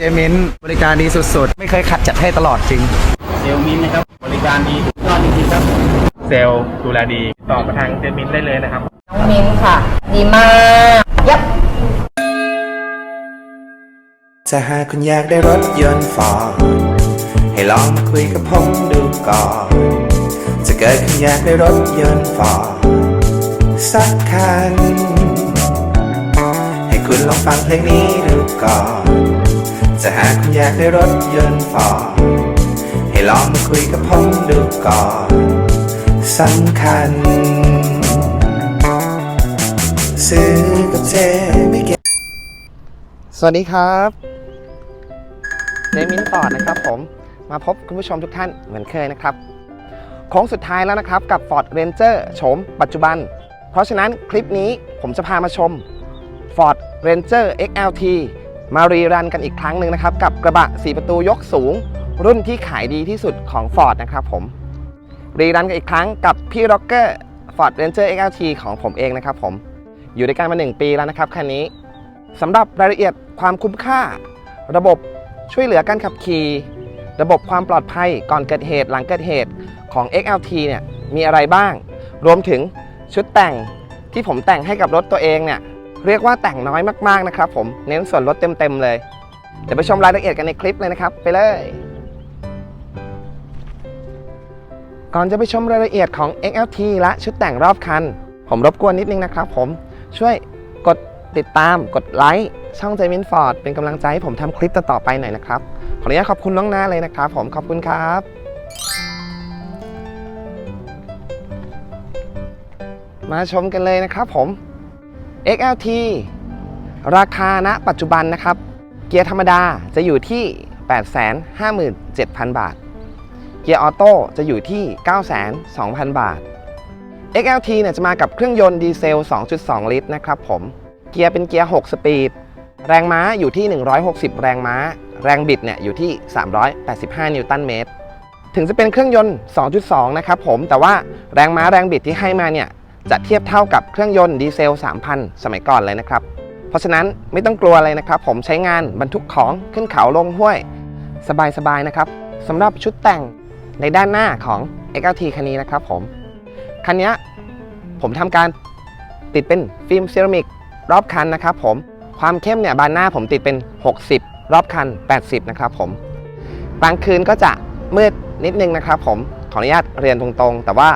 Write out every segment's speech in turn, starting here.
เจมินบริการดีสุดๆ ไม่เคยขัดจัดให้ตลอดจริง เซลล์มินนะครับ บริการดีสุดยอดจริงๆครับ เซลล์ดูแลดีต่อมาทางเซลล์มินได้เลยนะครับ น้องมิ้นค่ะ ดีมากยับ ถ้าหากคุณอยากได้รถยนต์ฟอร์ดให้ลองมาคุยกับผมดูก่อนจะเกิดคุณอยากได้รถยนต์ฟอร์ดสักคัน ให้คุณลองฟังเพลงนี้ดูก่อน จะหากคุณอยากได้รถยนต์ฟอร์ดให้ลองมาคุยกับผมดูก่อนสำคัญ ซื้อกับเจไม่เก็บสวัสดีครับเดมินฟอร์ดนะครับผมมาพบคุณผู้ชมทุกท่านเหมือนเคยนะครับโค้งสุดท้ายแล้วนะครับกับ Ford Ranger โฉมปัจจุบัน เพราะฉะนั้นคลิปนี้ผมจะพามาชม Ford Ranger XLT มารีรันกันอีกครั้งหนึ่งนะครับ กับกระบะ 4 ประตูยกสูง รุ่นที่ขายดีที่สุดของ Ford นะครับผม รีรันกันอีกครั้งกับพี่ร็อกเกอร์ Ford Ranger XLT ของผมเองนะครับผม อยู่ด้วยกันมา 1 ปีแล้วนะครับคันนี้สำหรับรายละเอียดความคุ้มค่า ระบบช่วยเหลือการขับขี่ ระบบความปลอดภัยก่อนเกิดเหตุหลังเกิดเหตุของ XLT เนี่ยมีอะไรบ้าง รวมถึงชุดแต่งที่ผมแต่งให้กับรถตัวเองเนี่ย เรียกว่าแต่งน้อยมากๆนะครับผมเน้นส่วนลดเต็มๆเลย เดี๋ยวไปชมรายละเอียดกันในคลิปเลยนะครับ ไปเลย ก่อนจะไปชมรายละเอียดของ XLT และชุดแต่งรอบคัน ผมรบกวนนิดนึงนะครับผมช่วยกดติดตามกดไลค์ช่องเจมินฟอร์ดเป็นกำลังใจให้ผมทำคลิปต่อๆไปหน่อยนะครับ ขออนุญาตขอบคุณล่วงหน้าเลยนะครับผมขอบคุณครับมาชมกันเลยนะครับผม XLT ราคาณปัจจุบันนะครับ เกียร์ธรรมดาจะอยู่ที่ 857,000 บาท เกียร์ออโต้จะอยู่ที่ 902,000 บาท XLT เนี่ยจะมากับเครื่องยนต์ดีเซล 2.2 ลิตรนะครับผม เกียร์เป็นเกียร์ 6 สปีด แรงม้าอยู่ที่ 160 แรงม้า แรงบิดเนี่ยอยู่ที่ 385 นิวตันเมตร ถึงจะเป็นเครื่องยนต์ 2.2 นะครับผม แต่ว่าแรงม้าแรงบิดที่ให้มาเนี่ย จะเทียบเท่ากับเครื่องยนต์ดีเซล 3,000 สมัยก่อนเลยนะครับ เพราะฉะนั้นไม่ต้องกลัวอะไรนะครับ ผมใช้งานบรรทุกของขึ้นเขาลงห้วย สบายๆนะครับสำหรับชุดแต่งในด้านหน้าของ XLT คันนี้นะครับผม คันนี้ผมทำการติดเป็นฟิล์มเซรามิกรอบคันนะครับผมความเข้มเนี่ยบานหน้าผมติดเป็น 60 รอบคัน 80 นะครับผมกลางคืนก็จะมืดนิดนึงนะครับผมขออนุญาตเรียนตรงๆ แต่ว่า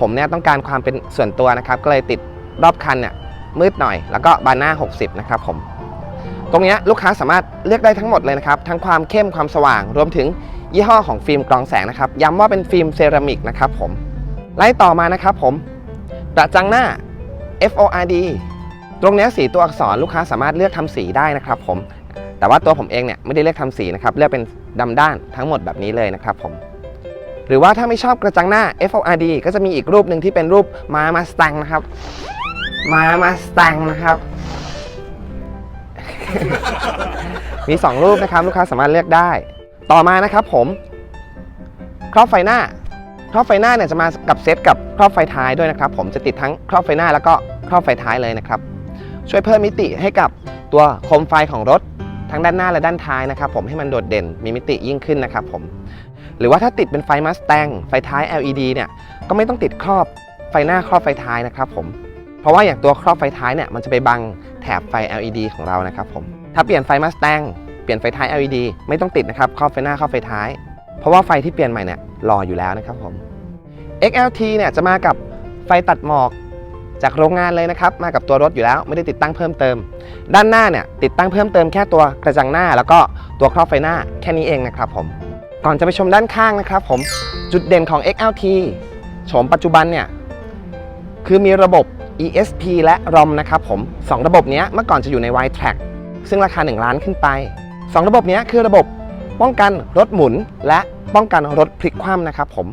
ผมเนี่ยต้องการความเป็นส่วนตัวนะครับ ก็เลยติดรอบคันเนี่ยมืดหน่อย แล้วก็บานหน้า 60 นะครับผม ตรงเนี้ยลูกค้าสามารถเลือกได้ทั้งหมดเลยนะครับ ทั้งความเข้มความสว่าง รวมถึงยี่ห้อของฟิล์มกรองแสงนะครับ ย้ำว่าเป็นฟิล์มเซรามิกนะครับผม ไล่ต่อมานะครับผมกระจังหน้า FORD ตรงเนี้ยสีตัวอักษรลูกค้าสามารถเลือกทำสีได้นะครับผม แต่ว่าตัวผมเองเนี่ยไม่ได้เลือกทำสีนะครับ เลือกเป็นดำด้านทั้งหมดแบบนี้เลยนะครับผม หรือว่าถ้าไม่ชอบกระจังหน้า FORD ก็จะมีอีกรูปหนึ่งที่เป็นรูปม้ามาสต n งนะครับม้ามาสต n งนะครับ มี 2 รูปนะครับ ลูกค้าสามารถเลือกได้ ต่อมานะครับผม ครอบไฟหน้า ครอบไฟหน้าเนี่ยจะมากับเซตกับครอบไฟท้ายด้วยนะครับ ผมจะติดทั้งครอบไฟหน้าแล้วก็ครอบไฟท้ายเลยนะครับ ช่วยเพิ่มมิติให้กับตัวโคมไฟของรถทั้งด้านหน้าและด้านท้ายนะครับ ผมให้มันโดดเด่นมีมิติยิ่งขึ้นนะครับ ผม หรือว่าถ้าติดเป็นไฟมาส t ตงไฟท้าย LED เนี่ยก็ไม่ต้องติดครอบไฟหน้าครอบไฟท้ายนะครับผมเพราะว่าอย่างตัวครอบไฟท้ายเนี่ยมันจะไปบังแถบไฟ LED ของเรานะครับผมถ้าเปลี่ยนไฟมาส t ตงเปลี่ยนไฟท้าย LED ไม่ต้องติดนะครับครอบไฟหน้าครอบไฟท้าย เพราะว่าไฟที่เปลี่ยนใหม่เนี่ยรออยู่แล้วนะครับผม XLT เนี่ยจะมากับไฟตัดหมอกจากโรงงานเลยนะครับ มากับตัวรถอยู่แล้วไม่ได้ติดตั้งเพิ่มเติม ด้านหน้าเนี่ยติดตั้งเพิ่มเติมแค่ตัวกระจังหน้า แล้วก็ตัวครอบไฟหน้าแค่นี้เองนะครับผม ก่อนจะไปชมด้านข้างนะครับผมจุดเด่นของ XLT โฉมปัจจุบันเนี่ย คือมีระบบ ESP และ ROM นะครับผม 2 ระบบเนี้ยเมื่อก่อนจะอยู่ใน Y Track ซึ่งราคา 1 ล้านขึ้นไป 2 ระบบเนี้ยคือระบบป้องกันรถหมุน และป้องกันรถพลิกคว่ำนะครับผม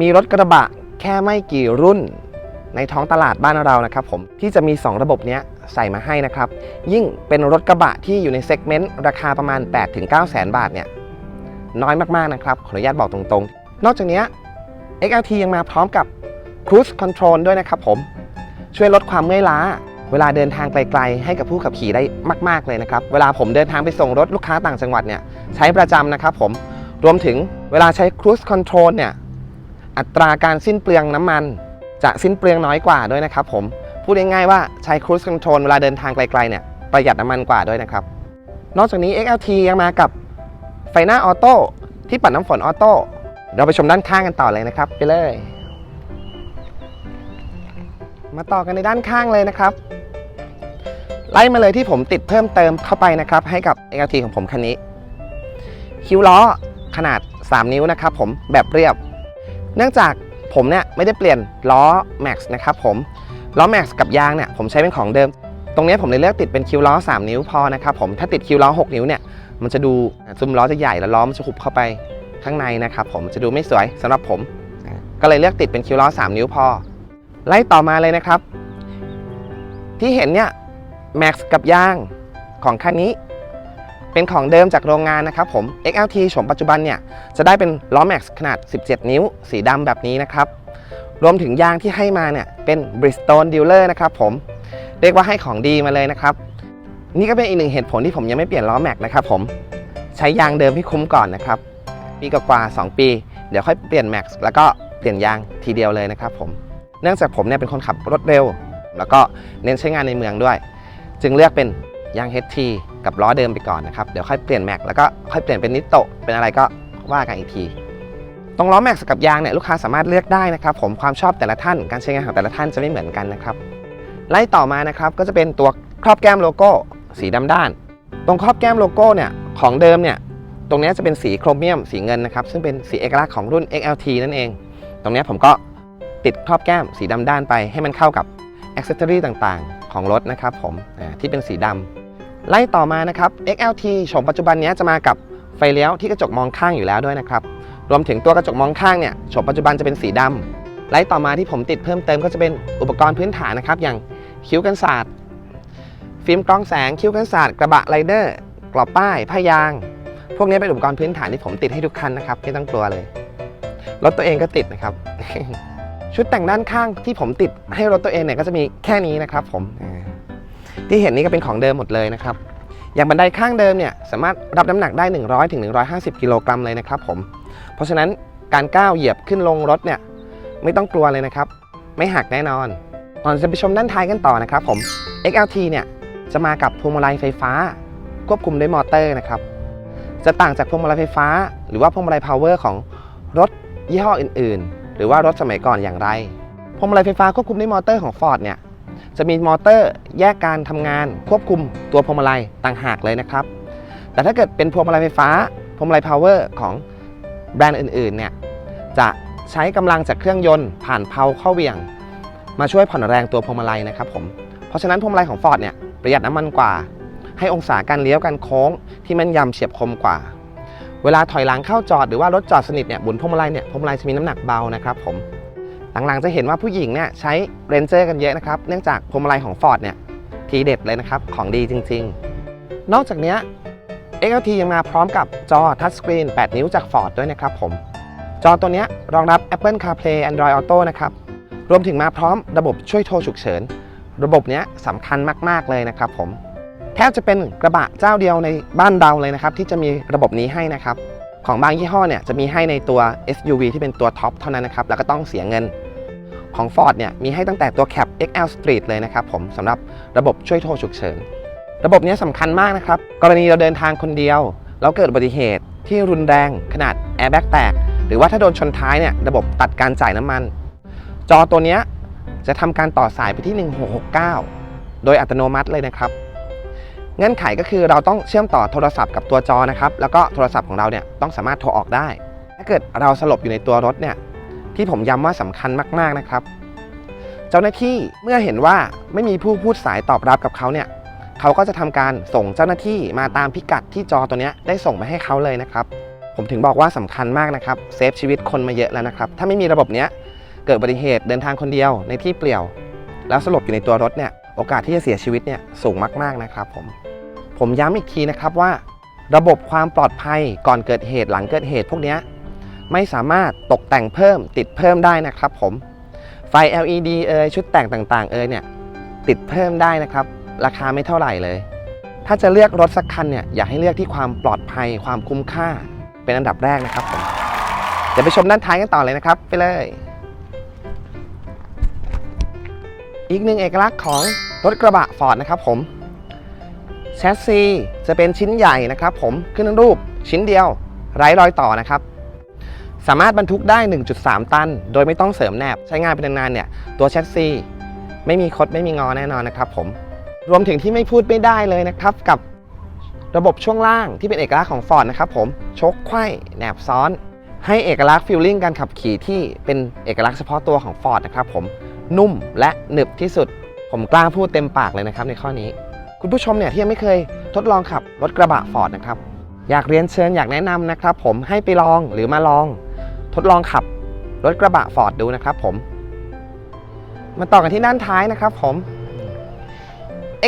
มีรถกระบะแค่ไม่กี่รุ่น ในท้องตลาดบ้านเรานะครับผม ที่จะมี 2 ระบบเนี้ยใส่มาให้นะครับ ยิ่งเป็นรถกระบะที่อยู่ในเซกเมนต์ราคาประมาณ 8-9 แสนบาทเนี่ย น้อยมากๆนะครับ ขออนุญาตบอกตรงๆ นอกจากนี้ XLT ยังมาพร้อมกับ Cruise Control ด้วยนะครับผม ช่วยลดความเมื่อยล้า เวลาเดินทางไกลๆ ให้กับผู้ขับขี่ได้มาก ๆ เลยนะครับ เวลาผมเดินทางไปส่งรถลูกค้าต่างจังหวัดเนี่ยใช้ประจำนะครับผม รวมถึงเวลาใช้ cruise control เนี่ยอัตราการสิ้นเปลืองน้ำมัน จะสิ้นเปลืองน้อยกว่าด้วยนะครับผม พูดง่ายๆว่าใช้ cruise control เวลาเดินทางไกลๆเนี่ยประหยัดน้ำมันกว่าด้วยนะครับ นอกจากนี้ XLT ยังมากับ ไฟหน้าออโต้ที่ปัดน้ำฝนออโต้เราไปชมด้านข้างกันต่อเลยนะครับ ไปเลย มาต่อกันในด้านข้างเลยนะครับ ไล่มาเลยที่ผมติดเพิ่มเติมเข้าไปนะครับ ให้กับ XLT ของผมคันนี้ คิ้วล้อขนาด 3 นิ้วนะครับผมแบบเรียบ เนื่องจากผมเนี่ยไม่ได้เปลี่ยนล้อ Max นะครับผมล้อ Max กับยางเนี่ยผมใช้เป็นของเดิม ตรงนี้ผมเลยเลือกติดเป็นคิ้วล้อ 3 นิ้วพอนะครับผมถ้าติดคิ้วล้อ 6 นิ้วเนี่ย มันจะดูซุ้มล้อจะใหญ่แล้วล้อมันจะหุบเข้าไปข้างในนะครับผมจะดูไม่สวยสำหรับผม ก็เลยเลือกติดเป็นคิวล้อ 3 นิ้วพอ ไล่ต่อมาเลยนะครับ ที่เห็นเนี่ย Max กับยางของคันนี้ เป็นของเดิมจากโรงงานนะครับผม XLT โฉมปัจจุบันเนี่ยจะได้เป็นล้อ Max ขนาด 17 นิ้ว สีดำแบบนี้นะครับ รวมถึงยางที่ให้มาเนี่ยเป็น Bridgestone Dealer นะครับผม เรียกว่าให้ของดีมาเลยนะครับ นี่ก็เป็นอีกหนึ่งเหตุผลที่ผมยังไม่เปลี่ยนล้อ Max นะครับผมใช้ยางเดิมที่คุ้มก่อนนะครับปีกว่าๆ2ปี เดี๋ยวค่อยเปลี่ยน Max แล้วก็เปลี่ยนยางทีเดียวเลยนะครับผมเนื่องจากผมเนี่ยเป็นคนขับรถเร็ว แล้วก็เน้นใช้งานในเมืองด้วย จึงเลือกเป็นยาง HT กับล้อเดิมไปก่อนนะครับเดี๋ยวค่อยเปลี่ยนแม็กแล้วก็ค่อยเปลี่ยนเป็นนิโตเป็นอะไรก็ว่ากันอีกทีตรงล้อแม็กกับยางเนี่ยลูกค้าสามารถเลือกได้นะครับผมความชอบแต่ละท่านการใช้งานของแต่ละท่านจะไม่เหมือนกันนะครับไล่ต่อมานะครับก็จะเป็นตัวครอบแก้มโลโก้ สีดำด้าน ตรงครอบแก้มโลโก้เนี่ยของเดิมเนี่ยตรงนี้จะเป็นสีโครเมียมสีเงินนะครับซึ่งเป็นสีเอกลักษณ์ของรุ่น XLT นั่นเอง ตรงนี้ผมก็ติดครอบแก้มสีดำด้านไปให้มันเข้ากับอ c เซ s ซอรีต่างๆ ของรถนะครับผมที่เป็นสีดำไล่ต่อมานะครับ XLT โฉมปัจจุบันนี้จะมากับไฟเลี้ยวที่กระจกมองข้างอยู่แล้วด้วยนะครับรวมถึงตัวกระจกมองข้างเนี่ยโฉมปัจจุบันจะเป็นสีดำไล่ต่อมาที่ผมติดเพิ่มเติมก็จะเป็นอุปกรณ์พื้นฐานนะครับอย่างคิ้วกันศาสตร์ ฟิล์มกรองแสง คิ้วกันศาสตร์กระบะไรเดอร์ กรอบป้ายผ้ายาง พวกนี้เป็นอุปกรณ์พื้นฐานที่ผมติดให้ทุกคันนะครับ ไม่ต้องกลัวเลย รถตัวเองก็ติดนะครับ ชุดแต่งด้านข้างที่ผมติดให้รถตัวเองเนี่ยก็จะมีแค่นี้นะครับ ผม ที่เห็นนี่ก็เป็นของเดิมหมดเลยนะครับ อย่างบันไดข้างเดิมเนี่ยสามารถรับน้ำหนักได้ 100ถึง150 กิโลกรัมเลยนะครับ ผม เพราะฉะนั้นการก้าวเหยียบขึ้นลงรถเนี่ยไม่ต้องกลัวเลยนะครับ ไม่หักแน่นอนก่อนจะไปชมด้านท้ายกันต่อนะครับผม XLT เนี่ย จะมากับพวงมาลัยไฟฟ้า ควบคุมด้วยมอเตอร์นะครับ จะต่างจากพวงมาลัยไฟฟ้า หรือว่าพวงมาลัยพาวเวอร์ของรถยี่ห้ออื่น ๆ หรือว่ารถสมัยก่อนอย่างไร พวงมาลัยไฟฟ้าควบคุมด้วยมอเตอร์ของ Ford เนี่ย จะมีมอเตอร์แยกการทำงาน ควบคุมตัวพวงมาลัยต่างหากเลยนะครับ แต่ถ้าเกิดเป็นพวงมาลัยไฟฟ้า พวงมาลัยพาวเวอร์ของแบรนด์อื่น ๆ เนี่ย จะใช้กำลังจากเครื่องยนต์ผ่านเพลาเข้าเวียง มาช่วยผ่อนแรงตัวพวงมาลัยนะครับผม เพราะฉะนั้นพวงมาลัยของ Ford เนี่ย ประหยัดน้ำมันกว่า ให้องศาการเลี้ยวการโค้งที่แม่นยำเฉียบคมกว่า เวลาถอยหลังเข้าจอดหรือว่ารถจอดสนิทเนี่ยบุนพวงมาลัยเนี่ยพวงมาลัยจะมีน้ำหนักเบานะครับผมหลังๆจะเห็นว่าผู้หญิงเนี่ยใช้เรนเจอร์กันเยอะนะครับเนื่องจากพวงมาลัยของ Ford เนี่ยทีเด็ดเลยนะครับของดีจริง ๆ นอกจากนี้ XLT ยังมาพร้อมกับจอทัชสกรีน 8 นิ้วจาก Ford ด้วยนะครับผม จอตัวเนี้ยรองรับ Apple CarPlay Android Auto นะครับ รวมถึงมาพร้อมระบบช่วยโทรฉุกเฉิน ระบบเนี้ยสำคัญมาก ๆ เลยนะครับผม แทบจะเป็นกระบะเจ้าเดียวในบ้านเราเลยนะครับ ที่จะมีระบบนี้ให้นะครับ ของบางยี่ห้อเนี่ยจะมีให้ในตัว SUV ที่เป็นตัวท็อปเท่านั้นนะครับ แล้วก็ต้องเสียเงินของ Ford เนี่ยมีให้ตั้งแต่ตัว Cap XL Street เลยนะครับผมสำหรับระบบช่วยโทรฉุกเฉิน ระบบนี้สำคัญมากนะครับ กรณีเราเดินทางคนเดียว แล้วเกิดอุบัติเหตุที่รุนแรงขนาดแอร์แบ็กแตก หรือว่าถ้าโดนชนท้ายเนี่ยระบบตัดการจ่ายน้ำมัน จอตัวเนี้ย จะทำการต่อสายไปที่ 1669 โดยอัตโนมัติเลยนะครับ เงื่อนไขก็คือเราต้องเชื่อมต่อโทรศัพท์กับตัวจอนะครับ แล้วก็โทรศัพท์ของเราเนี่ยต้องสามารถโทรออกได้ ถ้าเกิดเราสลบอยู่ในตัวรถเนี่ยที่ผมย้ำว่าสำคัญมากๆนะครับ เจ้าหน้าที่เมื่อเห็นว่าไม่มีผู้พูดสายตอบรับกับเขาเนี่ยเขาก็จะทำการส่งเจ้าหน้าที่มาตามพิกัดที่จอตัวเนี้ยได้ส่งไปให้เขาเลยนะครับ ผมถึงบอกว่าสำคัญมากนะครับเซฟชีวิตคนมาเยอะแล้วนะครับ ถ้าไม่มีระบบเนี้ย เกิดอุบัติเหตุเดินทางคนเดียวในที่เปลี่ยว แล้วสลบอยู่ในตัวรถเนี่ยโอกาสที่จะเสียชีวิตเนี่ยสูงมากๆนะครับผมผมย้ำอีกทีนะครับว่า ระบบความปลอดภัยก่อนเกิดเหตุหลังเกิดเหตุพวกเนี้ยไม่สามารถตกแต่งเพิ่มติดเพิ่มได้นะครับผมไฟ LED เอยชุดแต่งต่างๆ เอยเนี่ยติดเพิ่มได้นะครับ ราคาไม่เท่าไหร่เลย ถ้าจะเลือกรถสักคันเนี่ยอยากให้เลือกที่ความปลอดภัยความคุ้มค่าเป็นอันดับแรกนะครับผมเดี๋ยวไปชมด้านท้ายกันต่อเลยนะครับ ไปเลย อีกหนึ่งเอกลักษณ์ของรถกระบะฟอร์ดนะครับผมแชสซีจะเป็นชิ้นใหญ่นะครับผมขึ้นรูปชิ้นเดียว ไร้รอยต่อนะครับ สามารถบรรทุกได้ 1.3 ตัน โดยไม่ต้องเสริมแนบ ใช้งานเป็นนานๆเนี่ย ตัวแชสซีไม่มีคดไม่มีงอแน่นอนนะครับผมรวมถึงที่ไม่พูดไม่ได้เลยนะครับกับระบบช่วงล่างที่เป็นเอกลักษณ์ของ Ford นะครับผมชกไขว้แหนบซ้อน ให้เอกลักษณ์ฟิลลิ่งการขับขี่ที่เป็นเอกลักษณ์เฉพาะตัวของ Ford นะครับผม นุ่มและหนึบที่สุด ผมกล้าพูดเต็มปากเลยนะครับในข้อนี้ คุณผู้ชมเนี่ยที่ยังไม่เคยทดลองขับรถกระบะ Ford นะครับ อยากเรียนเชิญอยากแนะนำนะครับ ผมให้ไปลองหรือมาลอง ทดลองขับรถกระบะ Ford ดูนะครับ ผม มาต่อกันที่ด้านท้ายนะครับผม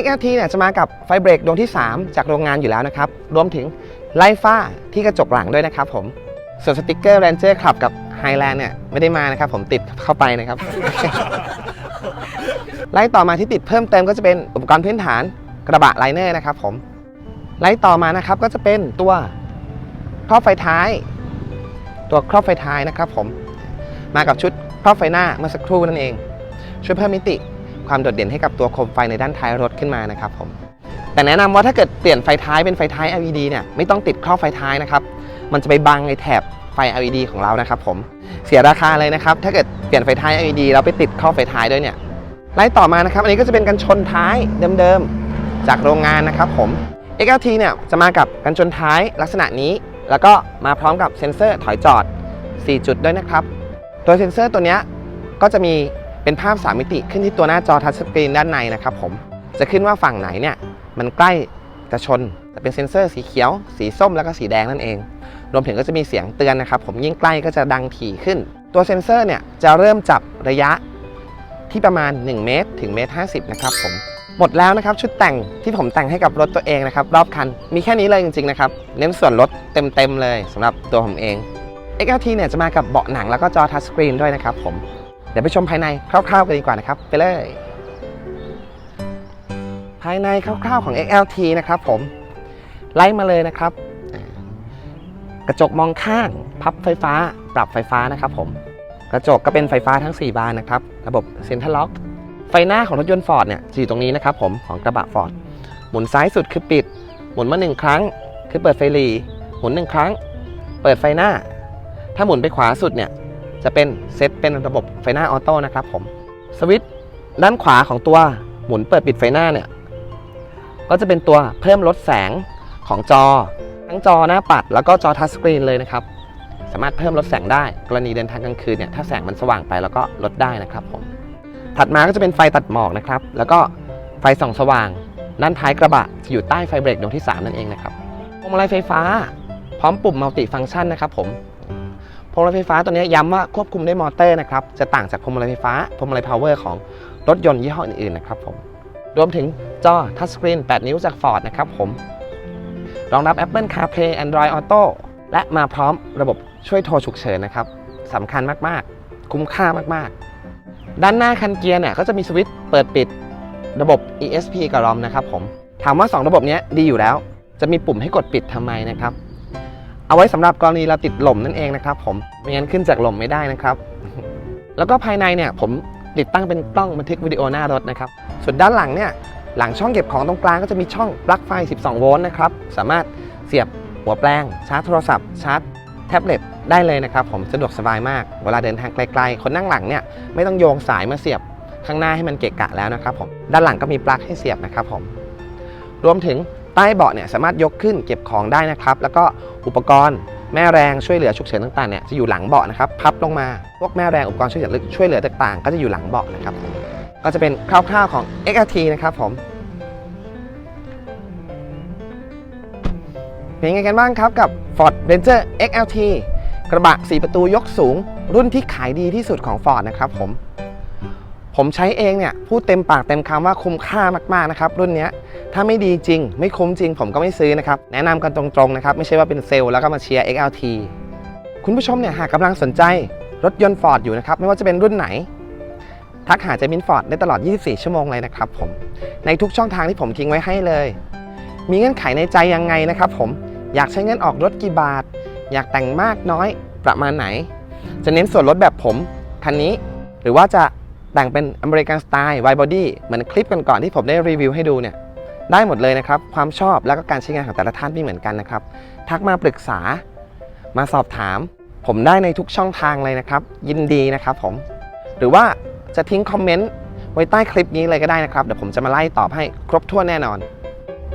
XLT เนี่ยจะมากับไฟเบรกดวงที่ 3 จากโรงงานอยู่แล้วนะครับ รวมถึงไล่ฟ้าที่กระจกหลังด้วยนะครับผม ส่วนสติกเกอร์ Ranger Club กับ Highland เนี่ยไม่ได้มานะครับ ผมติดเข้าไปนะครับ ไล่ต่อมาที่ติดเพิ่มเติมก็จะเป็นอุปกรณ์พื้นฐานกระบะไลเนอร์นะครับผมไล่ต่อมานะครับก็จะเป็นตัวครอบไฟท้าย ตัวครอบไฟท้ายนะครับ ผมมากับชุดครอบไฟหน้าเมื่อสักครู่นั่นเอง ช่วยเพิ่มมิติความโดดเด่นให้กับตัวโคมไฟในด้านท้ายรถขึ้นมานะครับผมแต่แนะนำว่าถ้าเกิดเปลี่ยนไฟท้ายเป็นไฟท้าย LED เนี่ยไม่ต้องติดครอบไฟท้ายนะครับ มันจะไปบังไอแถบ ไฟ LED ของเรานะครับผมเสียราคาเลยนะครับ ถ้าเกิดเปลี่ยนไฟท้าย LED แล้วไปติดครอไฟท้ายด้วยเนี่ยไล่ต่อมานะครับ อันนี้ก็จะเป็นกันชนท้ายเดิมๆ จากโรงงานนะครับผม XLT เนี่ยจะมากับกันชนท้ายลักษณะนี้ แล้วก็มาพร้อมกับเซ็นเซอร์ถอยจอด 4 จุดด้วยนะครับตัวเซ็นเซอร์ตัวเนี้ยก็จะมีเป็นภาพ 3 มิติขึ้นที่ตัวหน้าจอทัชสกรีนด้านในนะครับผมจะขึ้นว่าฝั่งไหนเนี่ยมันใกล้จะชนจะเป็นเซ็นเซอร์สีเขียว สีส้มแล้วก็สีแดงนั่นเอง รวมถึงก็จะมีเสียงเตือนนะครับ ผมยิ่งใกล้ก็จะดังถี่ขึ้น ตัวเซ็นเซอร์เนี่ยจะเริ่มจับระยะที่ประมาณ 1 เมตร ถึงเมตร50นะครับผมหมดแล้วนะครับชุดแต่งที่ผมแต่งให้กับรถตัวเองนะครับรอบคันมีแค่นี้เลยจริงๆนะครับเน้นส่วนลดเต็มๆเลยสำหรับตัวผมเอง XLT เนี่ยจะมากับเบาะหนังแล้วก็จอทัชสกรีนด้วยนะครับผมเดี๋ยวไปชมภายในคร่าวๆกันดีกว่านะครับไปเลย ภายในคร่าวๆของ XLT นะครับผมไล่มาเลยนะครับ กระจกมองข้างพับไฟฟ้า ปรับไฟฟ้านะครับผม กระจกก็เป็นไฟฟ้าทั้ง 4 บานนะครับ ระบบเซ็นทรัลล็อก ไฟหน้าของรถยนต์ฟอร์ดเนี่ยจะอยู่ตรงนี้นะครับผมของกระบะฟอร์ดหมุนซ้ายสุดคือปิด หมุนมาหนึ่งครั้ง คือเปิดไฟหลีหมุนหนึ่งครั้ง เปิดไฟหน้า ถ้าหมุนไปขวาสุดเนี่ยจะเป็นเซตเป็นระบบไฟหน้าออโต้นะครับผมสวิตช์ด้านขวาของตัวหมุนเปิดปิดไฟหน้าเนี่ยก็จะเป็นตัวเพิ่มลดแสงของจอ ทั้งจอหน้าปัด แล้วก็จอทัชสกรีนเลยนะครับ สามารถเพิ่มลดแสงได้ กรณีเดินทางกลางคืนเนี่ยถ้าแสงมันสว่างไปแล้วก็ลดได้นะครับผมถัดมาก็จะเป็นไฟตัดหมอกนะครับ แล้วก็ไฟส่องสว่างด้านท้ายกระบะจะอยู่ใต้ไฟเบรกดวงที่ 3 นั่นเองนะครับพวงมาลัยไฟฟ้า พร้อมปุ่มมัลติฟังก์ชันนะครับผมพวงมาลัยไฟฟ้าตัวนี้ย้ำว่าควบคุมด้วยมอเตอร์นะครับจะต่างจากพวงมาลัยไฟฟ้าพวงมาลัยพาวเวอร์ของรถยนต์ยี่ห้ออื่นๆนะครับผมรวมถึงจอทัชสกรีน 8 นิ้วจาก Ford นะครับผม รองรับ Apple CarPlay Android Auto และมาพร้อมระบบช่วยโทรฉุกเฉินนะครับสำคัญมากๆ คุ้มค่ามากๆ ด้านหน้าคันเกียร์เนี่ยก็จะมีสวิตช์เปิดปิดระบบ ESP กับ ROM นะครับผม ถามว่า 2 ระบบเนี้ยดีอยู่แล้ว จะมีปุ่มให้กดปิดทำไมนะครับ เอาไว้สำหรับกรณีเราติดหล่มนั่นเองนะครับผม ไม่งั้นขึ้นจากหล่มไม่ได้นะครับ แล้วก็ภายในเนี่ยผมติดตั้งเป็นกล้องบันทึกวิดีโอหน้ารถนะครับ ส่วนด้านหลังเนี่ย หลังช่องเก็บของตรงกลางก็จะมีช่องปลั๊กไฟ 12 โวลต์นะครับ สามารถเสียบหัวแปลง ชาร์จโทรศัพท์ ชาร์จแท็บเล็ตได้เลยนะครับผมสะดวกสบายมาก เวลาเดินทางไกลๆ คนนั่งหลังเนี่ยไม่ต้องโยงสายมาเสียบข้างหน้าให้มันเกะกะแล้วนะครับผมด้านหลังก็มีปลั๊กให้เสียบนะครับผมรวมถึงใต้เบาะเนี่ยสามารถยกขึ้นเก็บของได้นะครับ แล้วก็อุปกรณ์แม่แรงช่วยเหลือฉุกเฉินต่างๆเนี่ยจะอยู่หลังเบาะนะครับพับลงมาพวกแม่แรงอุปกรณ์ช่วยเหลือช่วยเหลือต่างๆ ก็จะอยู่หลังเบาะนะครับผม ก็จะเป็นคร่าวๆของ XLT นะครับผมเป็นยังไงกันบ้างครับกับ Ford Ranger XLT กระบะ 4 ประตูยกสูง รุ่นที่ขายดีที่สุดของ Ford นะครับผม ผมใช้เองเนี่ย พูดเต็มปากเต็มคำว่าคุ้มค่ามากๆนะครับ รุ่นนี้ถ้าไม่ดีจริง ไม่คุ้มจริง ผมก็ไม่ซื้อนะครับ แนะนำกันตรงๆนะครับ ไม่ใช่ว่าเป็นเซลล์แล้วก็มาเชียร์ XLT คุณผู้ชมเนี่ยหากกำลังสนใจรถยนต์ Ford อยู่นะครับ ไม่ว่าจะเป็นรุ่นไหน ทักหาเจมินฟอร์ดได้ตลอด 24 ชั่วโมงเลยนะครับผม ในทุกช่องทางที่ผมทิ้งไว้ให้เลย มีเงื่อนไขในใจยังไงนะครับผม อยากใช้เงินออกรถกี่บาท อยากแต่งมากน้อยประมาณไหน จะเน้นส่วนลดแบบผมคันนี้ หรือว่าจะแต่งเป็นอเมริกันสไตล์ไวบอดี้เหมือนคลิปก่อนๆที่ผมได้รีวิวให้ดูเนี่ยได้หมดเลยนะครับ ความชอบแล้วก็การใช้งานของแต่ละท่านไม่เหมือนกันนะครับ ทักมาปรึกษา มาสอบถาม ผมได้ในทุกช่องทางเลยนะครับ ยินดีนะครับผม หรือว่า จะทิ้งคอมเมนต์ไว้ใต้คลิปนี้เลยก็ได้นะครับ เดี๋ยวผมจะมาไล่ตอบให้ครบถ้วนแน่นอน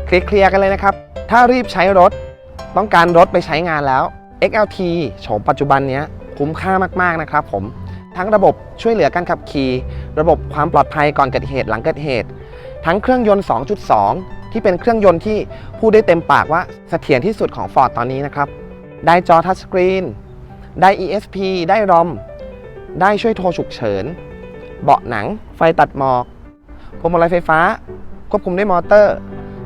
คลิกเคลียร์กันเลยนะครับ ถ้ารีบใช้รถ ต้องการรถไปใช้งานแล้ว XLT โฉมปัจจุบันนี้คุ้มค่ามากๆนะครับผม ทั้งระบบช่วยเหลือการขับขี่ ระบบความปลอดภัยก่อนเกิดเหตุหลังเกิดเหตุ ทั้งเครื่องยนต์ 2.2 ที่เป็นเครื่องยนต์ที่พูดได้เต็มปากว่าเสถียรที่สุดของ Ford ตอนนี้นะครับ ได้จอทัชสกรีน ได้ ESP ได้รอมได้ช่วยโทรฉุกเฉิน เบาะหนัง ไฟตัดหมอกพวงมาลัยไฟฟ้า ควบคุมด้วยมอเตอร์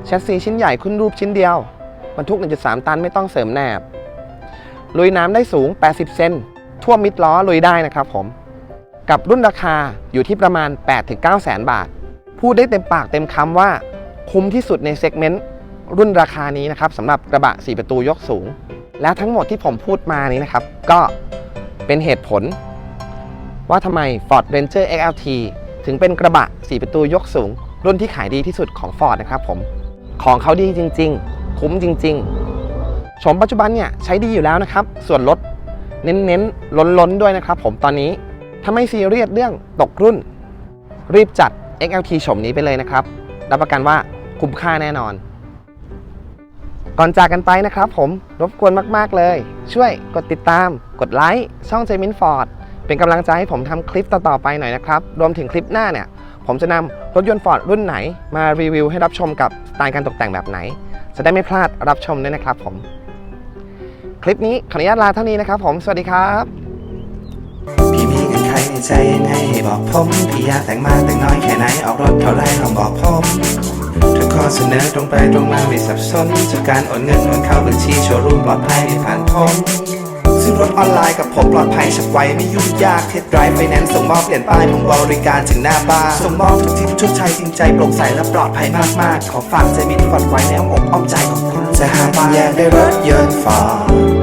แชสซีชิ้นใหญ่ขึ้นรูปชิ้นเดียวบรรทุก 1.3 ตันไม่ต้องเสริมแหนบ ลุยน้ำได้สูง 80 เซนท่วมมิดล้อลุยได้นะครับผม กับรุ่นราคาอยู่ที่ประมาณ 8-9 แสนบาท พูดได้เต็มปากเต็มคำว่า คุ้มที่สุดในเซกเมนต์รุ่นราคานี้นะครับสำหรับกระบะ 4 ประตูยกสูง และทั้งหมดที่ผมพูดมานี้นะครับ ก็เป็นเหตุผล ว่าทำไม Ford Ranger XLT ถึงเป็นกระบะ 4 ประตูยกสูง รุ่นที่ขายดีที่สุดของ Ford นะครับผม ของเขาดีจริง ๆ คุ้มจริง ๆ ชมปัจจุบันเนี่ยใช้ดีอยู่แล้วนะครับ ส่วนลดเน้นๆ ล้นๆ ด้วยนะครับผมตอนนี้ถ้าไม่ซีเรียสเรื่องตกรุ่น รีบจัด XLT ชมนี้ไปเลยนะครับ รับประกันว่าคุ้มค่าแน่นอน ก่อนจากกันไปนะครับผมรบกวนมาก ๆ เลย ช่วยกดติดตาม กดไลค์ช่องเจมินฟอร์ด เป็นกำลังใจให้ผมทำคลิปต่อๆไปหน่อยนะครับ รวมถึงคลิปหน้าเนี่ย ผมจะนำรถยนต์ฟอร์ดรุ่นไหน มารีวิวให้รับชมกับสไตล์การตกแต่งแบบไหน จะได้ไม่พลาดรับชมด้วยนะครับผม คลิปนี้ขออนุญาตลาเท่านี้นะครับ ผมสวัสดีครับพี่มีเงินใครในใจยังไงให้บอกผมพี่อยากแต่งมาแต่งน้อยแค่ไหนออกรถเท่าไรลองบอกผมทุกข้อเสนอตรงไปตรงมาไม่สับสนจากการโอนเงินโอนเข้าบัญชีโชว์รูมปลอดภัยไม่ผ่านผม ซื้อรถออนไลน์กับผมปลอดภัยฉับไวไม่ยุ่งยากเทสไดรฟ์ไฟแนนซ์ส่งมอบเปลี่ยนป้ายมุงบริการถึงหน้าบ้านส่งมอบทุกทิศทุกชัยจริงใจโปร่งใสและปลอดภัยมากๆ ขอฝากใจมิตรฝันไว้ในอ้อมอกอ้อมใจของคุณจะหาบ้านอยากได้รถยนต์ฟอร์